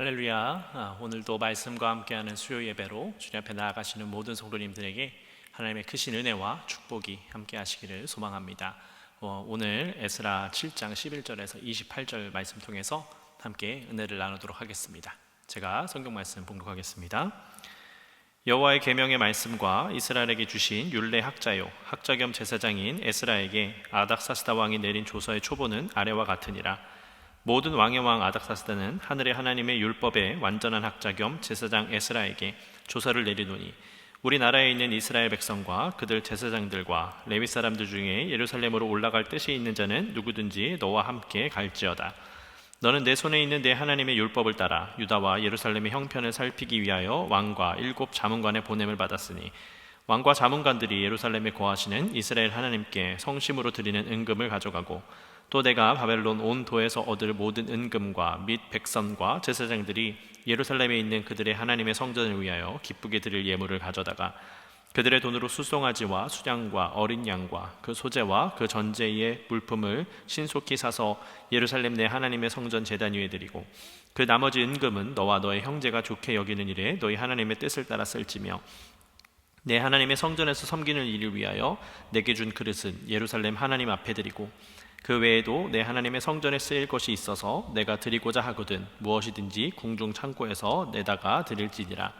할렐루야. 아, 오늘도 말씀과 함께하는 수요 예배로 주님 앞에 나아가시는 모든 성도님들에게 하나님의 크신 은혜와 축복이 함께하시기를 소망합니다. 어, 오늘 에스라 7장 11절에서 28절 말씀 통해서 함께 은혜를 나누도록 하겠습니다. 제가 성경 말씀 봉독하겠습니다. 여호와의 계명의 말씀과 이스라엘에게 주신 율례 학자요 학자 겸 제사장인 에스라에게 아닥사스다 왕이 내린 조서의 초보는 아래와 같으니라. 모든 왕의 왕 아닥사스다는 하늘의 하나님의 율법의 완전한 학자 겸 제사장 에스라에게 조서를 내리노니 우리나라에 있는 이스라엘 백성과 그들 제사장들과 레위 사람들 중에 예루살렘으로 올라갈 뜻이 있는 자는 누구든지 너와 함께 갈지어다. 너는 내 손에 있는 내 하나님의 율법을 따라 유다와 예루살렘의 형편을 살피기 위하여 왕과 일곱 자문관의 보냄을 받았으니 왕과 자문관들이 예루살렘에 거하시는 이스라엘 하나님께 성심으로 드리는 은금을 가져가고 또 내가 바벨론 온 도에서 얻을 모든 은금과 및 백성과 제사장들이 예루살렘에 있는 그들의 하나님의 성전을 위하여 기쁘게 드릴 예물을 가져다가 그들의 돈으로 수송아지와 수양과 어린 양과 그 소재와 그 전제의 물품을 신속히 사서 예루살렘 내 하나님의 성전 제단 위에 드리고 그 나머지 은금은 너와 너의 형제가 좋게 여기는 일에 너희 하나님의 뜻을 따라 쓸지며 내 하나님의 성전에서 섬기는 일을 위하여 내게 준 그릇은 예루살렘 하나님 앞에 드리고 그 외에도 내 하나님의 성전에 쓰일 것이 있어서 내가 드리고자 하거든 무엇이든지 궁중 창고에서 내다가 드릴지니라.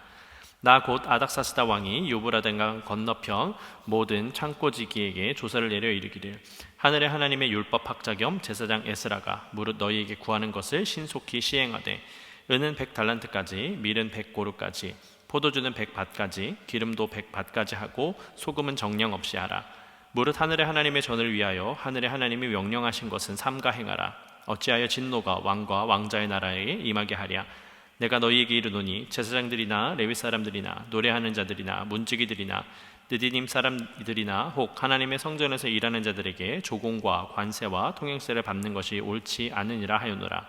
나 곧 아닥사스다 왕이 유브라덴강 건너편 모든 창고지기에게 조사를 내려 이르기를. 하늘의 하나님의 율법 학자 겸 제사장 에스라가 무릇 너희에게 구하는 것을 신속히 시행하되 은은 백 달란트까지 밀은 백 고루까지 포도주는 백 밭까지 기름도 백 밭까지 하고 소금은 정량 없이 하라 무릇 하늘의 하나님의 전을 위하여 하늘의 하나님이 명령하신 것은 삼가 행하라. 어찌하여 진노가 왕과 왕자의 나라에 임하게 하랴? 내가 너희에게 이르노니 제사장들이나 레위 사람들이나 노래하는 자들이나 문지기들이나 느디님 사람들이나 혹 하나님의 성전에서 일하는 자들에게 조공과 관세와 통행세를 받는 것이 옳지 않으니라 하였노라.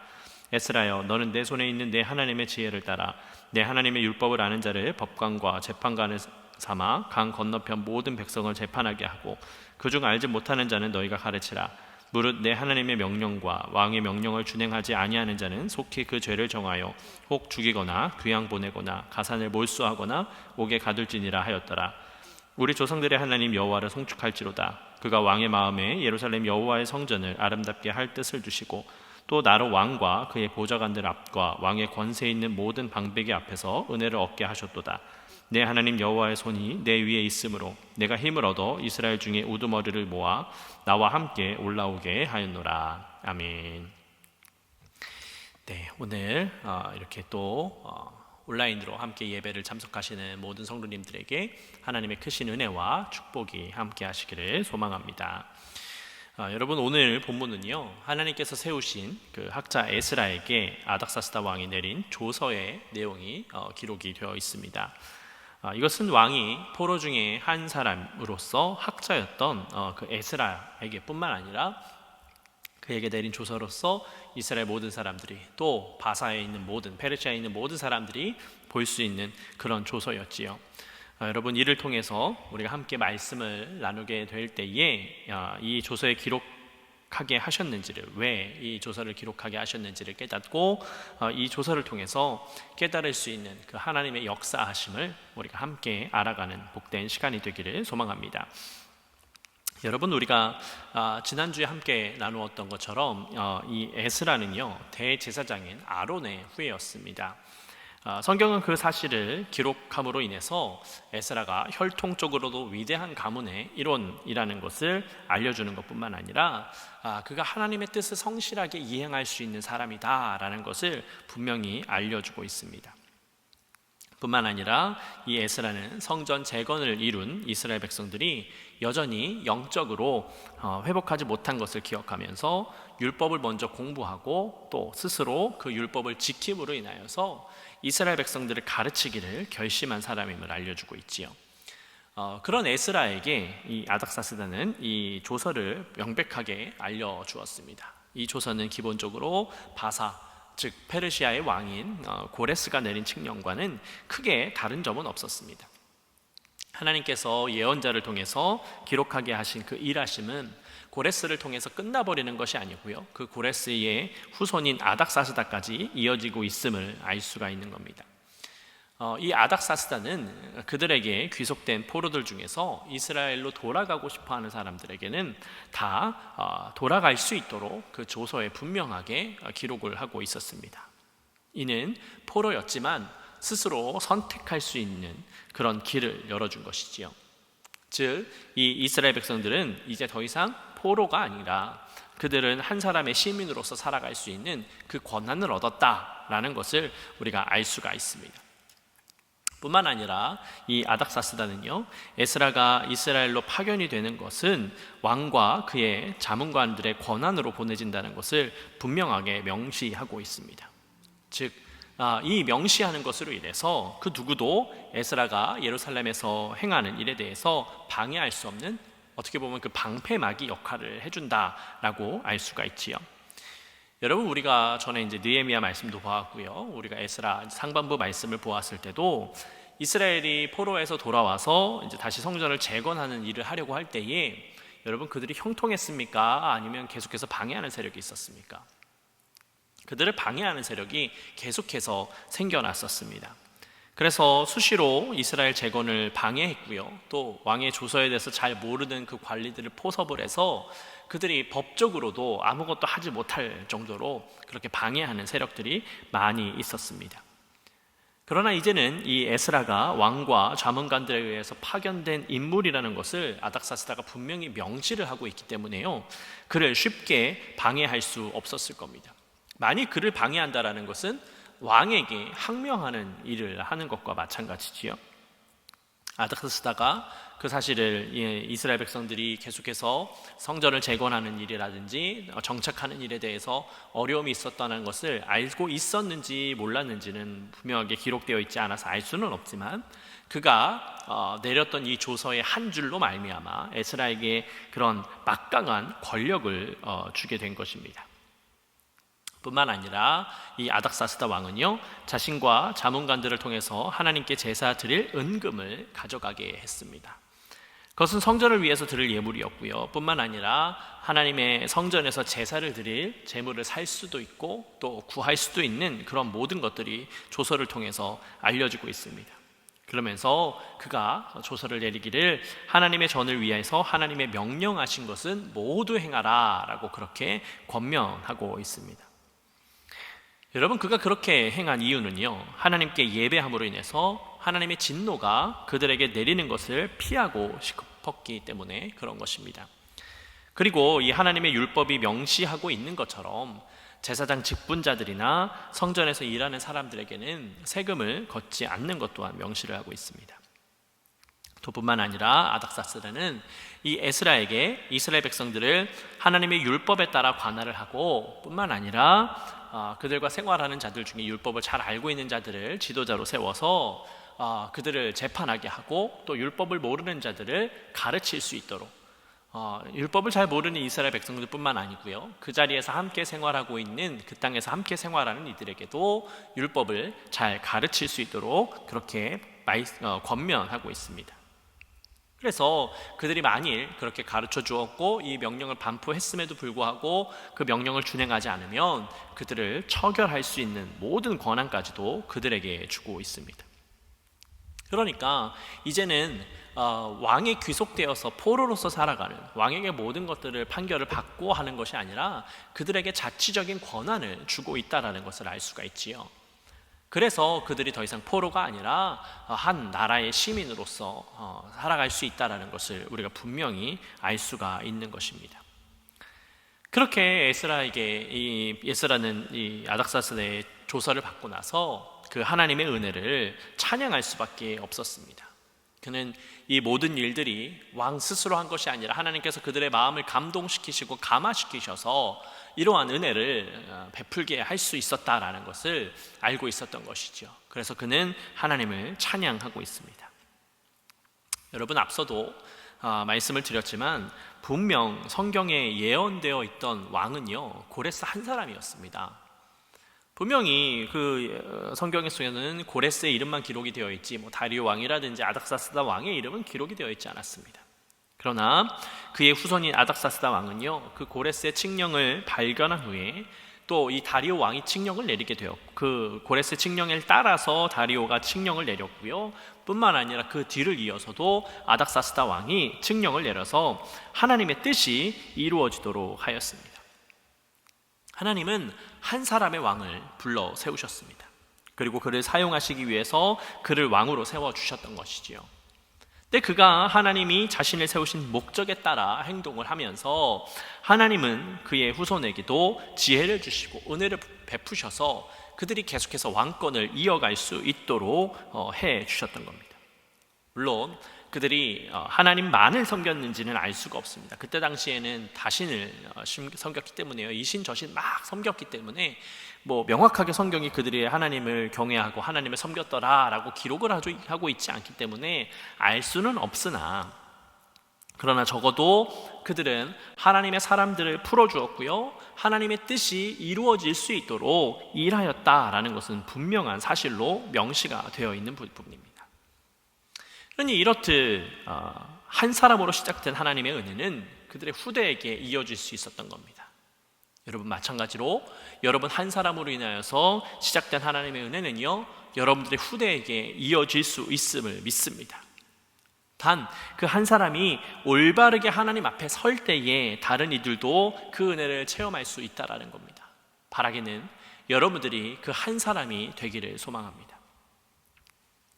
에스라여 너는 내 손에 있는 내 하나님의 지혜를 따라 내 하나님의 율법을 아는 자를 법관과 재판관을 삼아 강 건너편 모든 백성을 재판하게 하고 그중 알지 못하는 자는 너희가 가르치라. 무릇 내 하나님의 명령과 왕의 명령을 준행하지 아니하는 자는 속히 그 죄를 정하여 혹 죽이거나 귀양 보내거나 가산을 몰수하거나 옥에 가둘지니라 하였더라. 우리 조상들의 하나님 여호와를 송축할지로다. 그가 왕의 마음에 예루살렘 여호와의 성전을 아름답게 할 뜻을 주시고 또 나로 왕과 그의 보좌관들 앞과 왕의 권세 있는 모든 방백의 앞에서 은혜를 얻게 하셨도다 내 하나님 여호와의 손이 내 위에 있으므로 내가 힘을 얻어 이스라엘 중에 우두머리를 모아 나와 함께 올라오게 하였노라. 아멘. 네, 오늘 어, 이렇게 또 어, 온라인으로 함께 예배를 참석하시는 모든 성도님들에게 하나님의 크신 은혜와 축복이 함께 하시기를 소망합니다. 어, 여러분 오늘 본문은요 하나님께서 세우신 그 학자 에스라에게 아닥사스다 왕이 내린 조서의 내용이 어, 기록이 되어 있습니다. 아, 이것은 왕이 포로 중에 한 사람으로서 학자였던 어, 그 에스라에게뿐만 아니라 그에게 내린 조서로서 이스라엘 모든 사람들이 또 바사에 있는 모든 페르시아에 있는 모든 사람들이 볼 수 있는 그런 조서였지요. 아, 여러분 이를 통해서 우리가 함께 말씀을 나누게 될 때에 아, 이 조서의 기록 하게 하셨는지를 왜 이 조서를 기록하게 하셨는지를 깨닫고 어, 이 조서를 통해서 깨달을 수 있는 그 하나님의 역사하심을 우리가 함께 알아가는 복된 시간이 되기를 소망합니다. 여러분 우리가 아, 지난주에 함께 나누었던 것처럼 어, 이 에스라는요 대제사장인 아론의 후예였습니다. 아, 성경은 그 사실을 기록함으로 인해서 에스라가 혈통적으로도 위대한 가문의 일원이라는 것을 알려주는 것뿐만 아니라 아, 그가 하나님의 뜻을 성실하게 이행할 수 있는 사람이다라는 것을 분명히 알려주고 있습니다. 뿐만 아니라 이 에스라는 성전 재건을 이룬 이스라엘 백성들이 여전히 영적으로 어, 회복하지 못한 것을 기억하면서 율법을 먼저 공부하고 또 스스로 그 율법을 지킴으로 인하여서 이스라엘 백성들을 가르치기를 결심한 사람임을 알려주고 있지요. 어, 그런 에스라에게 이 아닥사스다는 이 조서를 명백하게 알려주었습니다. 이 조서는 기본적으로 바사 즉 페르시아의 왕인 어, 고레스가 내린 칙령과는 크게 다른 점은 없었습니다. 하나님께서 예언자를 통해서 기록하게 하신 그 일하심은 고레스를 통해서 끝나버리는 것이 아니고요. 그 고레스의 후손인 아닥사스다까지 이어지고 있음을 알 수가 있는 겁니다. 어, 이 아닥사스다는 그들에게 귀속된 포로들 중에서 이스라엘로 돌아가고 싶어하는 사람들에게는 다 어, 돌아갈 수 있도록 그 조서에 분명하게 어, 기록을 하고 있었습니다. 이는 포로였지만 스스로 선택할 수 있는 그런 길을 열어준 것이지요. 즉, 이 이스라엘 백성들은 이제 더 이상 포로가 아니라 그들은 한 사람의 시민으로서 살아갈 수 있는 그 권한을 얻었다라는 것을 우리가 알 수가 있습니다. 뿐만 아니라 이 아닥사스다는요 에스라가 이스라엘로 파견이 되는 것은 왕과 그의 자문관들의 권한으로 보내진다는 것을 분명하게 명시하고 있습니다. 즉, 아, 이 명시하는 것으로 인해서 그 누구도 에스라가 예루살렘에서 행하는 일에 대해서 방해할 수 없는 어떻게 보면 그 방패막이 역할을 해준다라고 알 수가 있지요. 여러분 우리가 전에 이제 느헤미야 말씀도 보았고요. 우리가 에스라 상반부 말씀을 보았을 때도 이스라엘이 포로에서 돌아와서 이제 다시 성전을 재건하는 일을 하려고 할 때에 여러분 그들이 형통했습니까? 아니면 계속해서 방해하는 세력이 있었습니까? 그들을 방해하는 세력이 계속해서 생겨났었습니다. 그래서 수시로 이스라엘 재건을 방해했고요. 또 왕의 조서에 대해서 잘 모르는 그 관리들을 포섭을 해서 그들이 법적으로도 아무것도 하지 못할 정도로 그렇게 방해하는 세력들이 많이 있었습니다. 그러나 이제는 이 에스라가 왕과 자문관들에 의해서 파견된 인물이라는 것을 아닥사스다가 분명히 명시를 하고 있기 때문에요. 그를 쉽게 방해할 수 없었을 겁니다. 만약 그를 방해한다라는 것은 왕에게 항명하는 일을 하는 것과 마찬가지지요. 아닥사스다가 그 사실을 이스라엘 백성들이 계속해서 성전을 재건하는 일이라든지 정착하는 일에 대해서 어려움이 있었다는 것을 알고 있었는지 몰랐는지는 분명하게 기록되어 있지 않아서 알 수는 없지만 그가 어, 내렸던 이 조서의 한 줄로 말미암아 에스라에게 그런 막강한 권력을 어, 주게 된 것입니다. 뿐만 아니라 이 아닥사스다 왕은요 자신과 자문관들을 통해서 하나님께 제사 드릴 은금을 가져가게 했습니다. 그것은 성전을 위해서 드릴 예물이었고요. 뿐만 아니라 하나님의 성전에서 제사를 드릴 제물을 살 수도 있고 또 구할 수도 있는 그런 모든 것들이 조서를 통해서 알려지고 있습니다. 그러면서 그가 조서를 내리기를 하나님의 전을 위해서 하나님의 명령하신 것은 모두 행하라 라고 그렇게 권면하고 있습니다. 여러분 그가 그렇게 행한 이유는요. 하나님께 예배함으로 인해서 하나님의 진노가 그들에게 내리는 것을 피하고 싶었기 때문에 그런 것입니다. 그리고 이 하나님의 율법이 명시하고 있는 것처럼 제사장 직분자들이나 성전에서 일하는 사람들에게는 세금을 걷지 않는 것 또한 명시를 하고 있습니다. 도뿐만 아니라 아닥사스라는 이 에스라에게 이스라엘 백성들을 하나님의 율법에 따라 관할을 하고 뿐만 아니라 아, 그들과 생활하는 자들 중에 율법을 잘 알고 있는 자들을 지도자로 세워서 아, 그들을 재판하게 하고 또 율법을 모르는 자들을 가르칠 수 있도록 어, 율법을 잘 모르는 이스라엘 백성들뿐만 아니고요. 그 자리에서 함께 생활하고 있는 그 땅에서 함께 생활하는 이들에게도 율법을 잘 가르칠 수 있도록 그렇게 어, 권면하고 있습니다. 그래서 그들이 만일 그렇게 가르쳐 주었고 이 명령을 반포했음에도 불구하고 그 명령을 준행하지 않으면 그들을 처결할 수 있는 모든 권한까지도 그들에게 주고 있습니다. 그러니까 이제는 어, 왕에 귀속되어서 포로로서 살아가는 왕에게 모든 것들을 판결을 받고 하는 것이 아니라 그들에게 자치적인 권한을 주고 있다라는 것을 알 수가 있지요. 그래서 그들이 더 이상 포로가 아니라 한 나라의 시민으로서 어, 살아갈 수 있다라는 것을 우리가 분명히 알 수가 있는 것입니다. 그렇게 에스라에게 이 에스라는 이 아닥사스의 조사를 받고 나서 그 하나님의 은혜를 찬양할 수밖에 없었습니다. 그는 이 모든 일들이 왕 스스로 한 것이 아니라 하나님께서 그들의 마음을 감동시키시고 감화시키셔서 이러한 은혜를 어, 베풀게 할 수 있었다라는 것을 알고 있었던 것이죠. 그래서 그는 하나님을 찬양하고 있습니다. 여러분 앞서도 어, 말씀을 드렸지만 분명 성경에 예언되어 있던 왕은요 고레스 한 사람이었습니다. 분명히 그 어, 성경 속에는 고레스의 이름만 기록이 되어 있지 뭐 다리오 왕이라든지 아닥사스다 왕의 이름은 기록이 되어 있지 않았습니다. 그러나 그의 후손인 아닥사스다 왕은요 그 고레스의 칙령을 발견한 후에 또 이 다리오 왕이 칙령을 내리게 되었고 그 고레스 칙령을 따라서 다리오가 칙령을 내렸고요 뿐만 아니라 그 뒤를 이어서도 아닥사스다 왕이 칙령을 내려서 하나님의 뜻이 이루어지도록 하였습니다. 하나님은 한 사람의 왕을 불러 세우셨습니다. 그리고 그를 사용하시기 위해서 그를 왕으로 세워 주셨던 것이지요. 근데 그가 하나님이 자신을 세우신 목적에 따라 행동을 하면서 하나님은 그의 후손에게도 지혜를 주시고 은혜를 베푸셔서 그들이 계속해서 왕권을 이어갈 수 있도록 어, 해 주셨던 겁니다. 물론 그들이 어, 하나님만을 섬겼는지는 알 수가 없습니다. 그때 당시에는 다신을 어, 섬겼기 때문에요. 이신 저신 막 섬겼기 때문에 뭐 명확하게 성경이 그들이 하나님을 경외하고 하나님을 섬겼더라라고 기록을 하고 있지 않기 때문에 알 수는 없으나 그러나 적어도 그들은 하나님의 사람들을 풀어주었고요. 하나님의 뜻이 이루어질 수 있도록 일하였다라는 것은 분명한 사실로 명시가 되어 있는 부분입니다. 그러니 이렇듯 어, 한 사람으로 시작된 하나님의 은혜는 그들의 후대에게 이어질 수 있었던 겁니다. 여러분 마찬가지로 여러분 한 사람으로 인하여서 시작된 하나님의 은혜는요 여러분들의 후대에게 이어질 수 있음을 믿습니다. 단 그 한 사람이 올바르게 하나님 앞에 설 때에 다른 이들도 그 은혜를 체험할 수 있다라는 겁니다. 바라기는 여러분들이 그 한 사람이 되기를 소망합니다.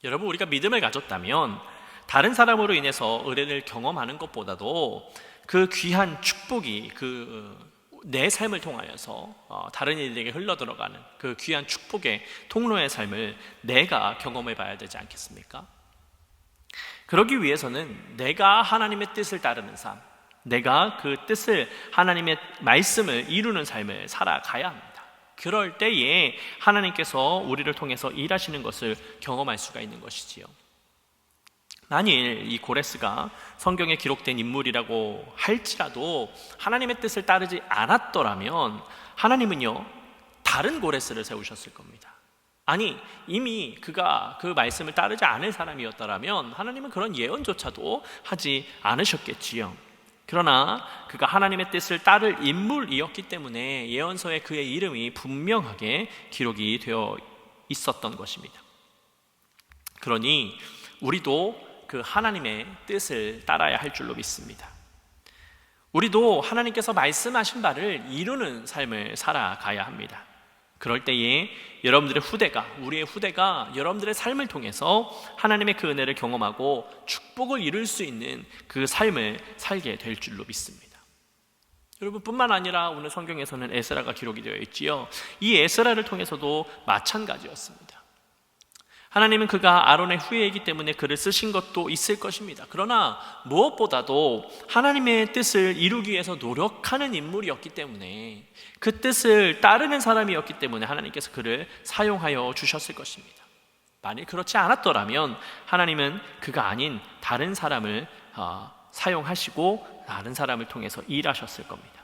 여러분 우리가 믿음을 가졌다면 다른 사람으로 인해서 은혜를 경험하는 것보다도 그 귀한 축복이 그 내 삶을 통하여서 어, 다른 이들에게 흘러 들어가는 그 귀한 축복의 통로의 삶을 내가 경험해 봐야 되지 않겠습니까? 그러기 위해서는 내가 하나님의 뜻을 따르는 삶, 내가 그 뜻을 하나님의 말씀을 이루는 삶을 살아가야 합니다. 그럴 때에 하나님께서 우리를 통해서 일하시는 것을 경험할 수가 있는 것이지요. 만일 이 고레스가 성경에 기록된 인물이라고 할지라도 하나님의 뜻을 따르지 않았더라면 하나님은요, 다른 고레스를 세우셨을 겁니다. 아니, 이미 그가 그 말씀을 따르지 않을 사람이었더라면 하나님은 그런 예언조차도 하지 않으셨겠지요. 그러나 그가 하나님의 뜻을 따를 인물이었기 때문에 예언서에 그의 이름이 분명하게 기록이 되어 있었던 것입니다. 그러니 우리도 그 하나님의 뜻을 따라야 할 줄로 믿습니다. 우리도 하나님께서 말씀하신 바를 이루는 삶을 살아가야 합니다. 그럴 때에 여러분들의 후대가, 우리의 후대가 여러분들의 삶을 통해서 하나님의 그 은혜를 경험하고 축복을 이룰 수 있는 그 삶을 살게 될 줄로 믿습니다. 여러분 뿐만 아니라 오늘 성경에서는 에스라가 기록이 되어 있지요. 이 에스라를 통해서도 마찬가지였습니다. 하나님은 그가 아론의 후예이기 때문에 그를 쓰신 것도 있을 것입니다. 그러나 무엇보다도 하나님의 뜻을 이루기 위해서 노력하는 인물이었기 때문에 그 뜻을 따르는 사람이었기 때문에 하나님께서 그를 사용하여 주셨을 것입니다. 만일 그렇지 않았더라면 하나님은 그가 아닌 다른 사람을 어, 사용하시고 다른 사람을 통해서 일하셨을 겁니다.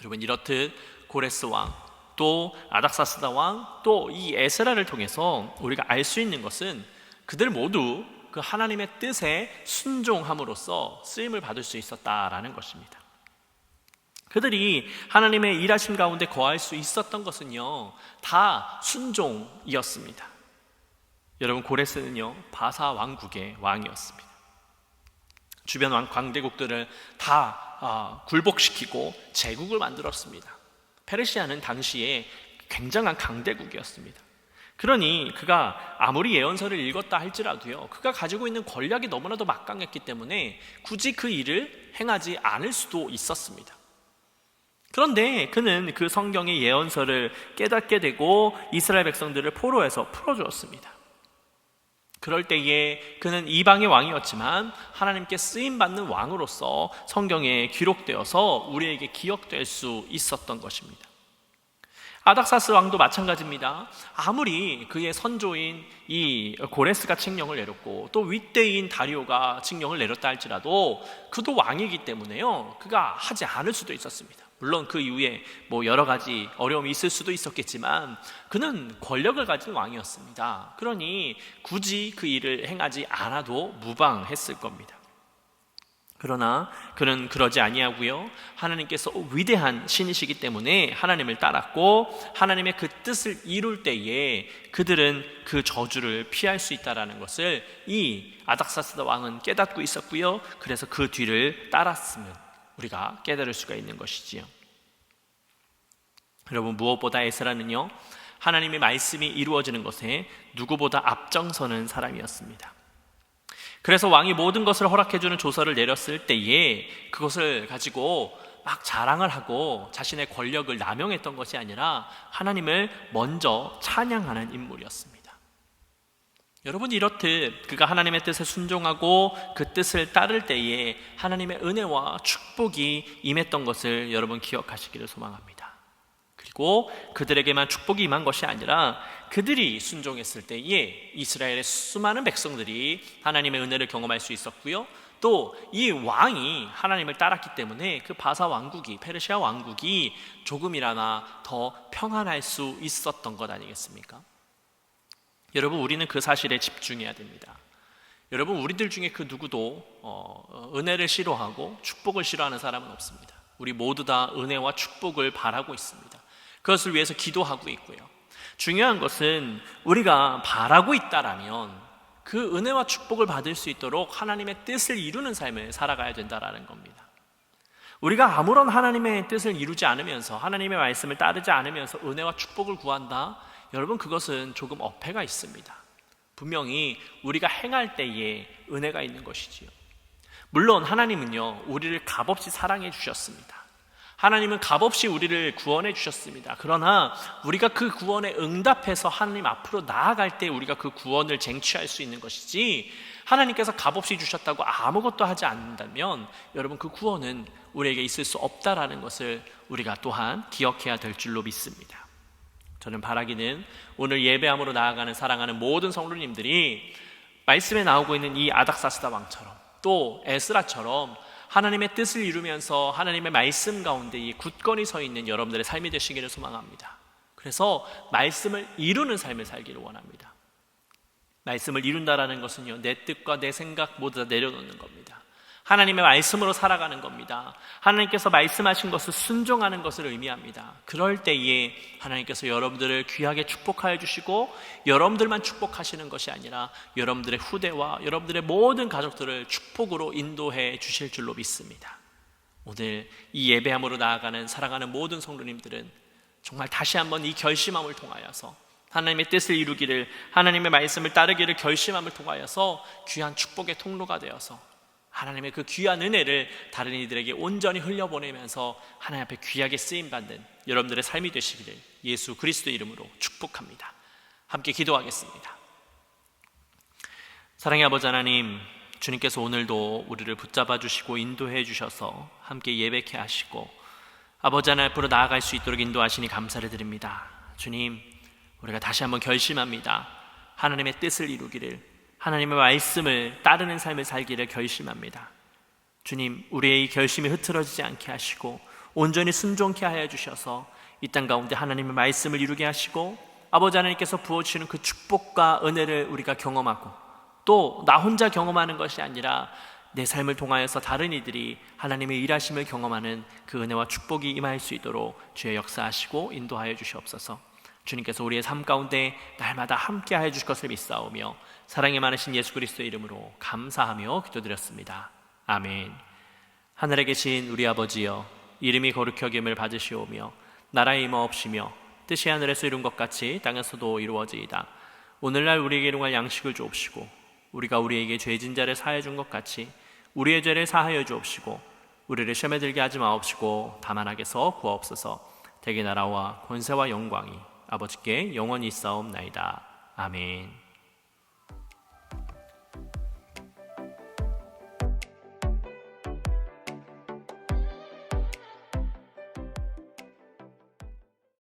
여러분 이렇듯 고레스 왕 또 아닥사스다 왕, 또 이 에스라를 통해서 우리가 알 수 있는 것은 그들 모두 그 하나님의 뜻에 순종함으로써 쓰임을 받을 수 있었다라는 것입니다. 그들이 하나님의 일하심 가운데 거할 수 있었던 것은요, 다 순종이었습니다. 여러분, 고레스는요, 바사 왕국의 왕이었습니다. 주변 왕 광대국들을 다 아, 굴복시키고 제국을 만들었습니다. 페르시아는 당시에 굉장한 강대국이었습니다. 그러니 그가 아무리 예언서를 읽었다 할지라도요, 그가 가지고 있는 권력이 너무나도 막강했기 때문에 굳이 그 일을 행하지 않을 수도 있었습니다. 그런데 그는 그 성경의 예언서를 깨닫게 되고 이스라엘 백성들을 포로에서 풀어주었습니다. 그럴 때에 그는 이방의 왕이었지만 하나님께 쓰임 받는 왕으로서 성경에 기록되어서 우리에게 기억될 수 있었던 것입니다. 아닥사스 왕도 마찬가지입니다. 아무리 그의 선조인 이 고레스가 칙령을 내렸고 또 윗대인 다리오가 칙령을 내렸다 할지라도 그도 왕이기 때문에요. 그가 하지 않을 수도 있었습니다. 물론 그 이후에 뭐 여러 가지 어려움이 있을 수도 있었겠지만 그는 권력을 가진 왕이었습니다. 그러니 굳이 그 일을 행하지 않아도 무방했을 겁니다. 그러나 그는 그러지 아니하고요. 하나님께서 위대한 신이시기 때문에 하나님을 따랐고 하나님의 그 뜻을 이룰 때에 그들은 그 저주를 피할 수 있다라는 것을 이 아닥사스다 왕은 깨닫고 있었고요. 그래서 그 뒤를 따랐으면 우리가 깨달을 수가 있는 것이지요. 여러분 무엇보다 에스라는요 하나님의 말씀이 이루어지는 것에 누구보다 앞장서는 사람이었습니다. 그래서 왕이 모든 것을 허락해주는 조서를 내렸을 때에 그것을 가지고 막 자랑을 하고 자신의 권력을 남용했던 것이 아니라 하나님을 먼저 찬양하는 인물이었습니다. 여러분 이렇듯 그가 하나님의 뜻에 순종하고 그 뜻을 따를 때에 하나님의 은혜와 축복이 임했던 것을 여러분 기억하시기를 소망합니다. 그리고 그들에게만 축복이 임한 것이 아니라 그들이 순종했을 때에 이스라엘의 수많은 백성들이 하나님의 은혜를 경험할 수 있었고요. 또 이 왕이 하나님을 따랐기 때문에 그 바사 왕국이 페르시아 왕국이 조금이라나 더 평안할 수 있었던 것 아니겠습니까? 여러분 우리는 그 사실에 집중해야 됩니다. 여러분 우리들 중에 그 누구도 어, 은혜를 싫어하고 축복을 싫어하는 사람은 없습니다. 우리 모두 다 은혜와 축복을 바라고 있습니다. 그것을 위해서 기도하고 있고요. 중요한 것은 우리가 바라고 있다라면 그 은혜와 축복을 받을 수 있도록 하나님의 뜻을 이루는 삶을 살아가야 된다라는 겁니다. 우리가 아무런 하나님의 뜻을 이루지 않으면서 하나님의 말씀을 따르지 않으면서 은혜와 축복을 구한다. 여러분 그것은 조금 어폐가 있습니다. 분명히 우리가 행할 때에 은혜가 있는 것이지요. 물론 하나님은요, 우리를 값없이 사랑해 주셨습니다. 하나님은 값없이 우리를 구원해 주셨습니다. 그러나 우리가 그 구원에 응답해서 하나님 앞으로 나아갈 때 우리가 그 구원을 쟁취할 수 있는 것이지 하나님께서 값없이 주셨다고 아무것도 하지 않는다면 여러분 그 구원은 우리에게 있을 수 없다라는 것을 우리가 또한 기억해야 될 줄로 믿습니다. 저는 바라기는 오늘 예배함으로 나아가는 사랑하는 모든 성도님들이 말씀에 나오고 있는 이 아닥사스다 왕처럼 또 에스라처럼 하나님의 뜻을 이루면서 하나님의 말씀 가운데 이 굳건히 서 있는 여러분들의 삶이 되시기를 소망합니다. 그래서 말씀을 이루는 삶을 살기를 원합니다. 말씀을 이룬다라는 것은요, 내 뜻과 내 생각 모두 다 내려놓는 겁니다. 하나님의 말씀으로 살아가는 겁니다. 하나님께서 말씀하신 것을 순종하는 것을 의미합니다. 그럴 때에 하나님께서 여러분들을 귀하게 축복하여 주시고 여러분들만 축복하시는 것이 아니라 여러분들의 후대와 여러분들의 모든 가족들을 축복으로 인도해 주실 줄로 믿습니다. 오늘 이 예배함으로 나아가는 사랑하는 모든 성도님들은 정말 다시 한번 이 결심함을 통하여서 하나님의 뜻을 이루기를 하나님의 말씀을 따르기를 결심함을 통하여서 귀한 축복의 통로가 되어서 하나님의 그 귀한 은혜를 다른 이들에게 온전히 흘려보내면서 하나님 앞에 귀하게 쓰임 받는 여러분들의 삶이 되시기를 예수 그리스도 이름으로 축복합니다. 함께 기도하겠습니다. 사랑의 아버지 하나님, 주님께서 오늘도 우리를 붙잡아 주시고 인도해 주셔서 함께 예배케 하시고 아버지 하나님 앞으로 나아갈 수 있도록 인도하시니 감사를 드립니다. 주님, 우리가 다시 한번 결심합니다. 하나님의 뜻을 이루기를 하나님의 말씀을 따르는 삶을 살기를 결심합니다. 주님, 우리의 이 결심이 흐트러지지 않게 하시고 온전히 순종케 하여 주셔서 이 땅 가운데 하나님의 말씀을 이루게 하시고 아버지 하나님께서 부어주시는 그 축복과 은혜를 우리가 경험하고 또 나 혼자 경험하는 것이 아니라 내 삶을 통하여서 다른 이들이 하나님의 일하심을 경험하는 그 은혜와 축복이 임할 수 있도록 주의 역사하시고 인도하여 주시옵소서. 주님께서 우리의 삶 가운데 날마다 함께하여 주실 것을 믿사오며 사랑이 많으신 예수 그리스도의 이름으로 감사하며 기도드렸습니다. 아멘. 하늘에 계신 우리 아버지여 이름이 거룩히 여김을 받으시오며 나라의 임하옵시며 뜻이 하늘에서 이룬 것 같이 땅에서도 이루어지이다. 오늘날 우리에게 일용할 양식을 주옵시고 우리가 우리에게 죄진 자를 사해 준 것 같이 우리의 죄를 사하여 주옵시고 우리를 시험에 들게 하지 마옵시고 다만 하게서 구하옵소서 대개 나라와 권세와 영광이 아버지께 영원히 있사옵나이다. 아멘.